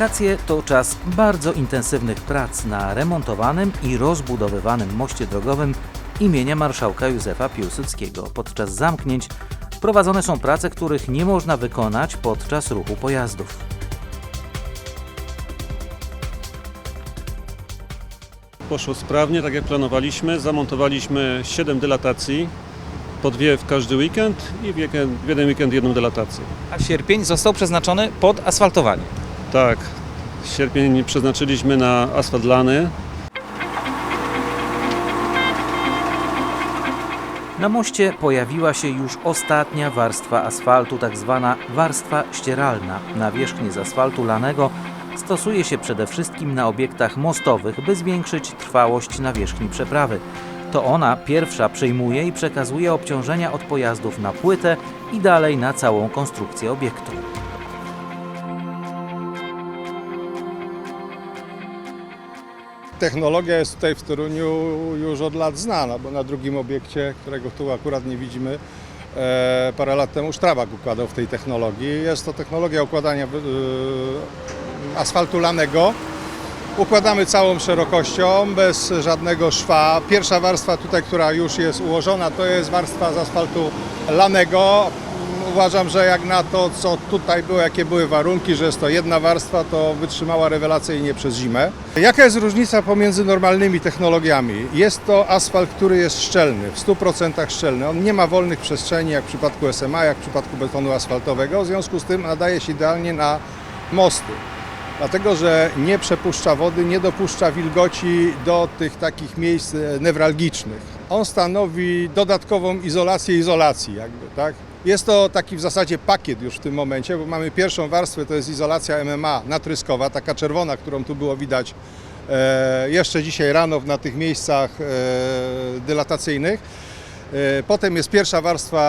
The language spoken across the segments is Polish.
Wakacje to czas bardzo intensywnych prac na remontowanym i rozbudowywanym moście drogowym imienia marszałka Józefa Piłsudskiego. Podczas zamknięć prowadzone są prace, których nie można wykonać podczas ruchu pojazdów. Poszło sprawnie, tak jak planowaliśmy. Zamontowaliśmy 7 dylatacji, po dwie w każdy weekend i w, jeden weekend jedną dylatację. A sierpień został przeznaczony pod asfaltowanie. Tak, sierpień przeznaczyliśmy na asfalt lany. Na moście pojawiła się już ostatnia warstwa asfaltu, tak zwana warstwa ścieralna. Nawierzchnię z asfaltu lanego stosuje się przede wszystkim na obiektach mostowych, by zwiększyć trwałość nawierzchni przeprawy. To ona pierwsza przejmuje i przekazuje obciążenia od pojazdów na płytę i dalej na całą konstrukcję obiektu. Technologia jest tutaj w Toruniu już od lat znana, bo na drugim obiekcie, którego tu akurat nie widzimy, e, parę lat temu Strabag układał w tej technologii. Jest to technologia układania e, asfaltu lanego. Układamy całą szerokością, bez żadnego szwa. Pierwsza warstwa tutaj, która już jest ułożona, to jest warstwa z asfaltu lanego. Uważam, że jak na to, co tutaj było, jakie były warunki, że jest to jedna warstwa, to wytrzymała rewelacyjnie przez zimę. Jaka jest różnica pomiędzy normalnymi technologiami? Jest to asfalt, który jest szczelny, w 100% szczelny. On nie ma wolnych przestrzeni, jak w przypadku SMA, jak w przypadku betonu asfaltowego. W związku z tym nadaje się idealnie na mosty dlatego że nie przepuszcza wody, nie dopuszcza wilgoci do tych takich miejsc e, newralgicznych. On stanowi dodatkową izolację izolacji jakby, tak? Jest to taki w zasadzie pakiet już w tym momencie, bo mamy pierwszą warstwę, to jest izolacja MMA natryskowa, taka czerwona, którą tu było widać e, jeszcze dzisiaj rano na tych miejscach e, dylatacyjnych. E, Potem jest pierwsza warstwa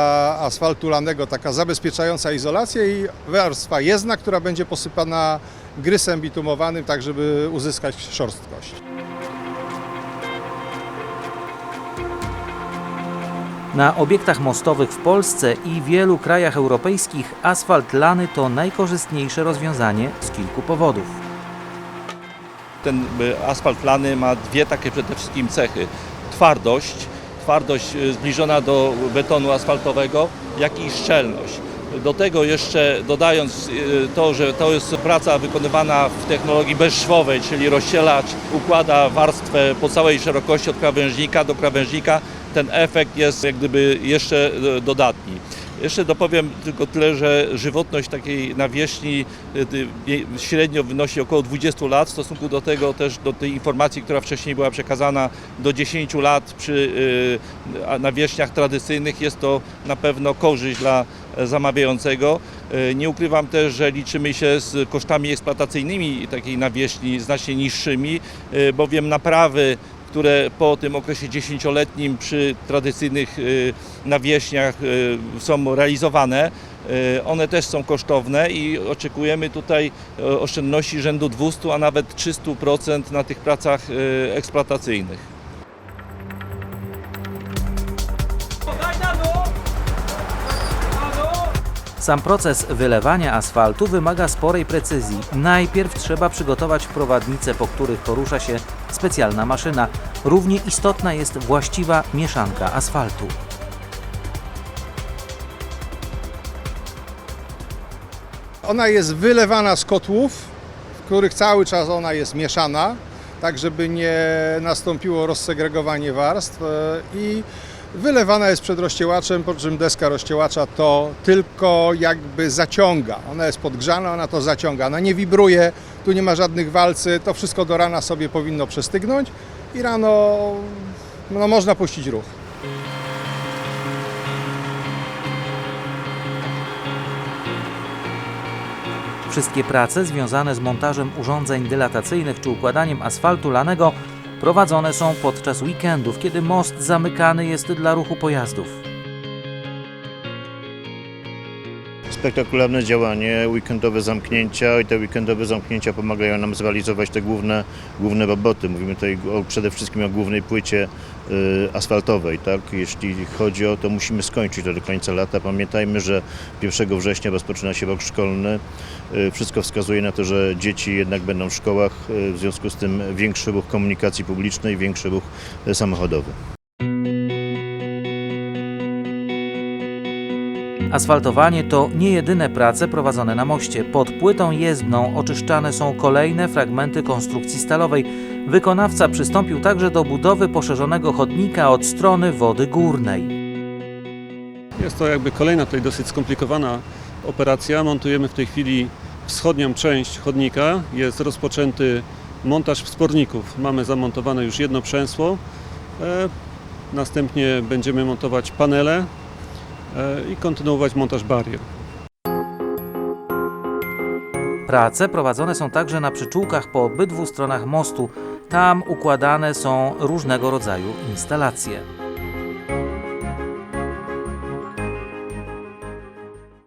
asfaltu lanego, taka zabezpieczająca izolację i warstwa jezdna, która będzie posypana grysem bitumowanym, tak żeby uzyskać szorstkość. Na obiektach mostowych w Polsce i wielu krajach europejskich asfalt lany to najkorzystniejsze rozwiązanie z kilku powodów. ten y, asfalt lany ma dwie takie przede wszystkim cechy. Twardość, twardość y, zbliżona do betonu asfaltowego, jak i szczelność. Do tego jeszcze dodając y, to, że to jest praca wykonywana w technologii bezszwowej, czyli rozścielacz układa warstwę po całej szerokości od krawężnika do krawężnika, ten efekt jest jak gdyby jeszcze y, dodatni. Jeszcze dopowiem tylko tyle, że żywotność takiej nawierzchni y, średnio wynosi około 20 lat. W stosunku do tego też do tej informacji, która wcześniej była przekazana do 10 lat przy a- nawierzchniach tradycyjnych jest to na pewno korzyść dla e, zamawiającego. Nie ukrywam też, że liczymy się z kosztami eksploatacyjnymi takiej nawierzchni znacznie niższymi, bowiem naprawy które po tym okresie dziesięcioletnim przy tradycyjnych y, nawierzchniach y, są realizowane. Y, One też są kosztowne i oczekujemy tutaj oszczędności rzędu 200, a nawet 300% na tych pracach eksploatacyjnych. Sam proces wylewania asfaltu wymaga sporej precyzji. Najpierw trzeba przygotować prowadnice, po których porusza się specjalna maszyna. Równie istotna jest właściwa mieszanka asfaltu. Ona jest wylewana z kotłów, w których cały czas ona jest mieszana, tak żeby nie nastąpiło rozsegregowanie warstw e, i wylewana jest przed rozciełaczem, po czym deska rozciełacza to tylko jakby zaciąga. Ona jest podgrzana, ona to zaciąga. Ona nie wibruje, tu nie ma żadnych walcy, to wszystko do rana sobie powinno przestygnąć i rano no, można puścić ruch. Wszystkie prace związane z montażem urządzeń dylatacyjnych czy układaniem asfaltu lanego prowadzone są podczas weekendów, kiedy most zamykany jest dla ruchu pojazdów. Spektakularne działanie, weekendowe zamknięcia i te weekendowe zamknięcia pomagają nam zrealizować te główne, główne roboty. Mówimy tutaj o, przede wszystkim o głównej płycie y, asfaltowej. Tak? Jeśli chodzi o to, musimy skończyć to do końca lata. Pamiętajmy, że 1 września rozpoczyna się rok szkolny. Y, Wszystko wskazuje na to, że dzieci jednak będą w szkołach, y, w związku z tym większy ruch komunikacji publicznej, większy ruch y, samochodowy. Asfaltowanie to nie jedyne prace prowadzone na moście. Pod płytą jezdną oczyszczane są kolejne fragmenty konstrukcji stalowej. Wykonawca przystąpił także do budowy poszerzonego chodnika od strony wody górnej. Jest to jakby kolejna tutaj dosyć skomplikowana operacja. Montujemy w tej chwili wschodnią część chodnika. Jest rozpoczęty montaż wsporników. Mamy zamontowane już jedno przęsło. E, Następnie będziemy montować panele i kontynuować montaż barier. Prace prowadzone są także na przyczółkach po obydwu stronach mostu. Tam układane są różnego rodzaju instalacje.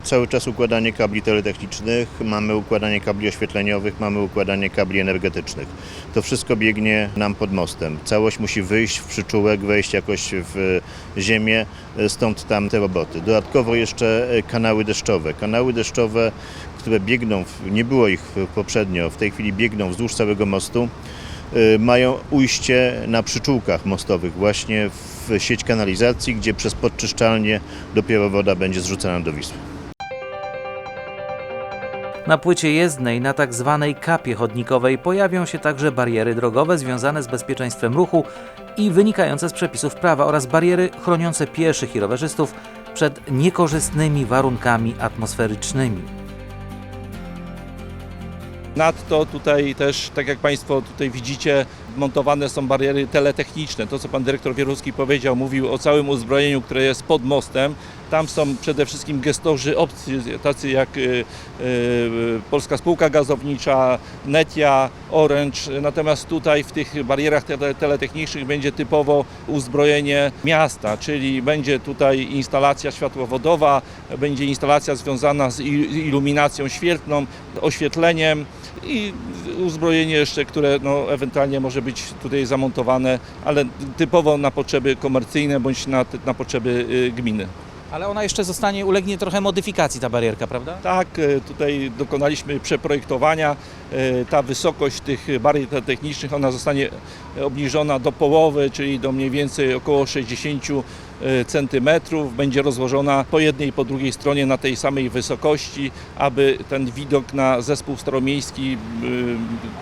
Cały czas układanie kabli teletechnicznych, mamy układanie kabli oświetleniowych, mamy układanie kabli energetycznych. To wszystko biegnie nam pod mostem. Całość musi wyjść w przyczółek, wejść jakoś w ziemię, stąd tam te roboty. Dodatkowo jeszcze e, kanały deszczowe. Kanały deszczowe, które biegną, nie było ich poprzednio, w tej chwili biegną wzdłuż całego mostu, e, mają ujście na przyczółkach mostowych, właśnie w sieć kanalizacji, gdzie przez podczyszczalnię dopiero woda będzie zrzucana do Wisły. Na płycie jezdnej, na tak zwanej kapie chodnikowej, pojawią się także bariery drogowe związane z bezpieczeństwem ruchu i wynikające z przepisów prawa oraz bariery chroniące pieszych i rowerzystów przed niekorzystnymi warunkami atmosferycznymi. Nadto tutaj też, tak jak Państwo tutaj widzicie, montowane są bariery teletechniczne. To, co Pan Dyrektor Wieruski powiedział, mówił o całym uzbrojeniu, które jest pod mostem. Tam są przede wszystkim gestorzy opcji, tacy jak y, y, Polska Spółka Gazownicza, Netia, Orange. Natomiast tutaj w tych barierach tele, teletechnicznych będzie typowo uzbrojenie miasta, czyli będzie tutaj instalacja światłowodowa, będzie instalacja związana z il- iluminacją świetlną, oświetleniem i uzbrojenie jeszcze, które no, ewentualnie może być tutaj zamontowane, ale typowo na potrzeby komercyjne bądź na, na potrzeby y, gminy. Ale ona jeszcze zostanie, ulegnie trochę modyfikacji ta barierka, prawda? Tak, e, tutaj dokonaliśmy przeprojektowania. E, Ta wysokość tych barier technicznych ona zostanie obniżona do połowy, czyli do mniej więcej około 60 e, centymetrów. Będzie rozłożona po jednej i po drugiej stronie na tej samej wysokości, aby ten widok na zespół staromiejski e,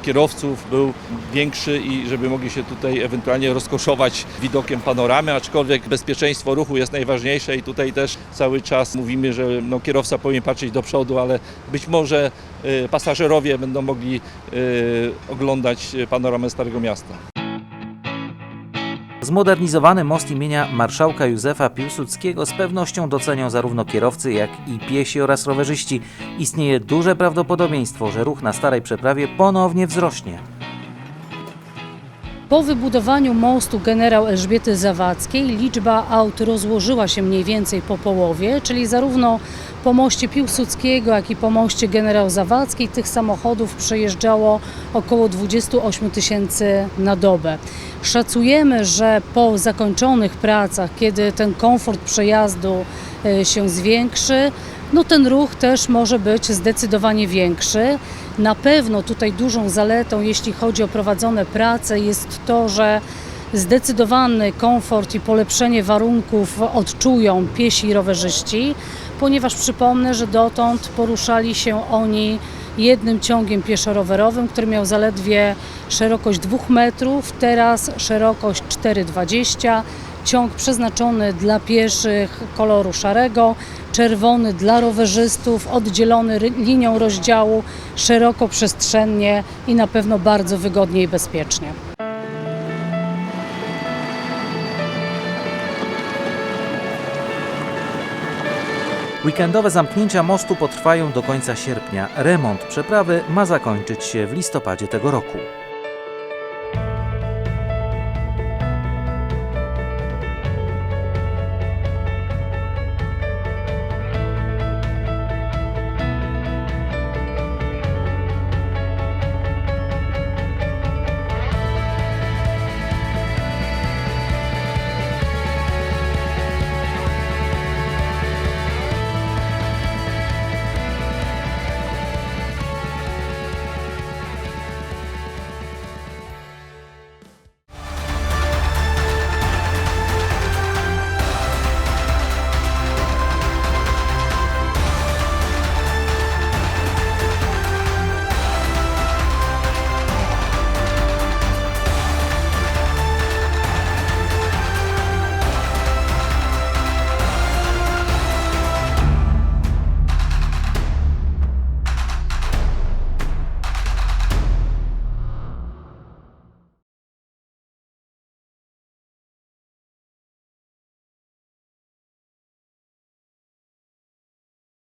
kierowców był większy i żeby mogli się tutaj ewentualnie rozkoszować widokiem panoramy, aczkolwiek bezpieczeństwo ruchu jest najważniejsze i tutaj też cały czas mówimy, że no, kierowca powinien patrzeć do przodu, ale być może e, pasażerowie będą mogli oglądać panoramę Starego Miasta. Zmodernizowany most imienia marszałka Józefa Piłsudskiego z pewnością docenią zarówno kierowcy, jak i piesi oraz rowerzyści. Istnieje duże prawdopodobieństwo, że ruch na starej przeprawie ponownie wzrośnie. Po wybudowaniu mostu generał Elżbiety Zawadzkiej liczba aut rozłożyła się mniej więcej po połowie, czyli zarówno po moście Piłsudskiego, jak i po moście generał Zawadzkiej tych samochodów przejeżdżało około 28 tysięcy na dobę. Szacujemy, że po zakończonych pracach, kiedy ten komfort przejazdu e, się zwiększy, no ten ruch też może być zdecydowanie większy. Na pewno tutaj dużą zaletą, jeśli chodzi o prowadzone prace, jest to, że zdecydowany komfort i polepszenie warunków odczują piesi i rowerzyści, ponieważ przypomnę, że dotąd poruszali się oni jednym ciągiem pieszo-rowerowym, który miał zaledwie szerokość 2 metrów, teraz szerokość 4,20 ciąg przeznaczony dla pieszych koloru szarego, czerwony dla rowerzystów, oddzielony linią rozdziału, szeroko, przestrzennie i na pewno bardzo wygodnie i bezpiecznie. Weekendowe zamknięcia mostu potrwają do końca sierpnia. Remont przeprawy ma zakończyć się w listopadzie tego roku.